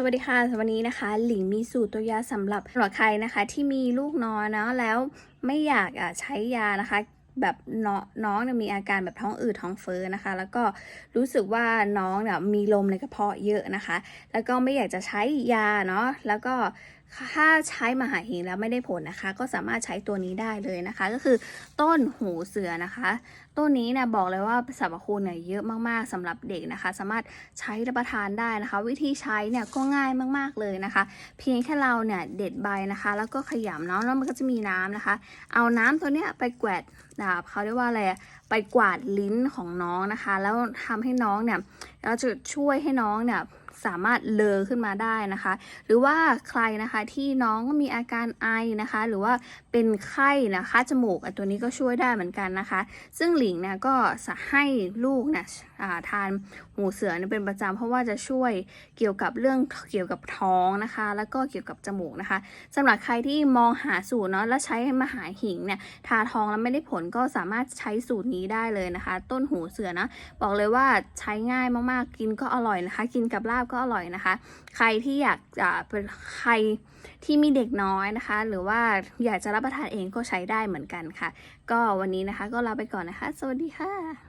สวัสดีค่ะวันนี้นะคะ หลิงมีสูตรตัวยาสำหรับสำหรับใครนะคะที่มีลูกน้อยเนาะแล้วไม่อยากอะใช้ยานะคะแบบน้องน้องเนี่ยมีอาการแบบท้องอืดท้องเฟ้อนะคะ แล้วก็รู้สึกว่าน้องเนี่ยมีลมในกระเพาะเยอะนะคะ แล้วก็ไม่อยากจะใช้ยาเนาะแล้วก็ ถ้าใช้มหาหิงแล้วไม่ได้ผลนะคะ ก็สามารถใช้ตัวนี้ได้เลยนะคะ ก็คือต้นหูเสือนะคะ ต้นนี้เนี่ยบอกเลยว่าสรรพคุณเนี่ยเยอะมากๆสำหรับเด็กนะคะ สามารถใช้รับประทานได้นะคะ วิธีใช้เนี่ยก็ง่ายมากๆเลยนะคะ เพียงแค่เราเนี่ยเด็ดใบนะคะ แล้วก็ขยำเนาะแล้วมันก็จะมีน้ำนะคะ เอาน้ำตัวเนี้ยไปแกวดอ่าเขาเรียกว่าอะไรไปกวาดลิ้นของน้องนะคะ แล้วทำให้น้องเนี่ยเราจะช่วยให้น้องเนี่ย สามารถเลอขึ้นมาได้นะคะ หรือว่าใครนะคะที่น้องมีอาการไอนะคะ หรือว่าเป็นไข้นะคะจมูกตัวนี้ก็ช่วยได้เหมือนกันนะคะ ซึ่งหลิงเนี่ยก็จะให้ลูกเนี่ยอ่าทานหูเสือเป็นประจำเพราะว่าจะช่วยเกี่ยวกับเรื่องเกี่ยวกับท้องนะคะ แล้วก็เกี่ยวกับจมูกนะคะสำหรับใครที่มองหาสูตรเนาะแล้วใช้มหาหิงเนี่ยทาท้องแล้วไม่ได้ผลก็สามารถใช้สูตรนี้ได้เลยนะคะ ต้นหูเสือนะบอกเลยว่าใช้ง่ายมากๆกินก็อร่อยนะคะ กินกับลาบก็อร่อยนะคะ ใครที่อยากจะเป็นใครที่มีเด็กน้อยนะคะ หรือว่าอยากจะรับประทานเองก็ใช้ได้เหมือนกันค่ะ ก็วันนี้นะคะก็ลาไปก่อนนะคะ สวัสดีค่ะ